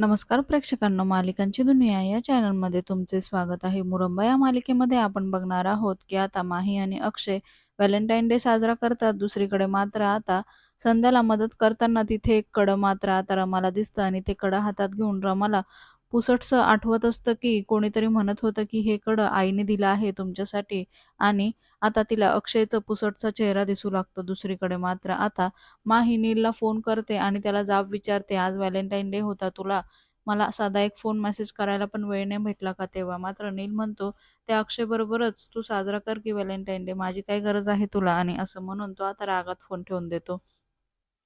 नमस्कार प्रेक्षकांनो मालिकांची दुनिया या चॅनलमध्ये तुमचे स्वागत आहे. मुरंबा या मालिकेमध्ये आपण बघणार आहोत की आता माही आणि अक्षय व्हॅलेंटाईन डे साजरा करतात. दुसरीकडे मात्र आता संध्याला मदत करताना तिथे एक कडं मात्र आता रमाला दिसतं आणि ते कडं हातात घेऊन रमाला पुसटसं आठवत असतं की कोणीतरी म्हणत होतं की हे कडं आईने दिलं आहे तुमच्यासाठी आणि आता तिला अक्षयचं पुसटचा चेहरा दिसू लागतो दुसरीकडे मात्र. आता माही नीलला फोन करते आणि त्याला जाब विचारते आज व्हॅलेंटाईन डे होता तुला मला साधा एक फोन मेसेज करायला पण वेळ नाही भेटला का तेव्हा? मात्र नील म्हणतो त्या अक्षय बरोबरच तू साजरा कर की व्हॅलेंटाईन डे माझी काय गरज आहे तुला? आणि असं म्हणून तो आता रागात फोन ठेवून देतो.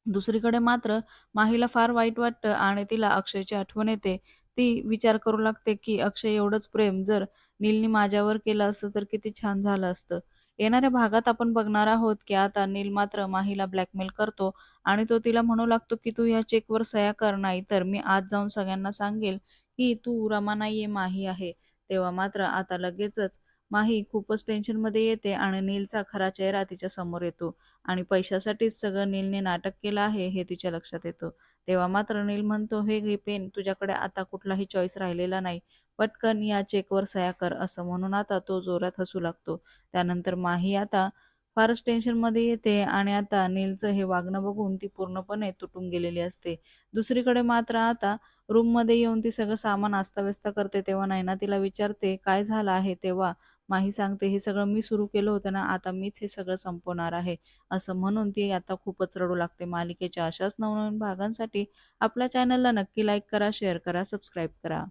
दुसरीकडे मात्र माहीला फार वाईट वाटतं आणि तिला अक्षयची आठवण येते. ती विचार करू लागते की अक्षय एवढंच प्रेम जर नीलनी माझ्यावर केलं असतं तर किती छान झालं असतं. येणाऱ्या भागात आपण बघणार आहोत की आता नील मात्र माहीला ब्लॅकमेल करतो आणि तो तिला म्हणू लागतो की तू ह्या चेकवर सह्या कर नाही तर मी आज जाऊन सगळ्यांना सांगेल की तू रमा नाहीये माही आहे. तेव्हा मात्र आता लगेचच माही खूपच टेन्शनमध्ये येते आणि नीलचा खरा चेहरा तिच्या समोर येतो आणि पैशासाठीच सगळं नीलने नाटक केलं आहे हे तिच्या लक्षात येतं. तेव्हा मात्र नील म्हणतो हे पेन तुझ्याकडे आता कुठलाही चॉईस राहिलेला नाही. पटकन या चेकवर सह्या कर असं म्हणून आता तो जोरात हसू लागतो. त्यानंतर माही आता फारच टेन्शनमध्ये येते आणि आता नीलचं हे वागणं बघून ती पूर्णपणे तुटून गेलेली असते. दुसरीकडे मात्र आता रूममध्ये येऊन ती सगळं सामान अस्ताव्यस्त करते तेव्हा नायना तिला विचारते काय झालं आहे तेव्हा माही सांगते हे सगळं मी सुरू केलं होतं ना आता मीच हे सगळं संपवणार आहे असं म्हणून ती आता खूपच रडू लागते. मालिकेच्या अशाच नवनवीन भागांसाठी आपल्या चॅनलला नक्की लाईक करा शेअर करा सबस्क्राईब करा.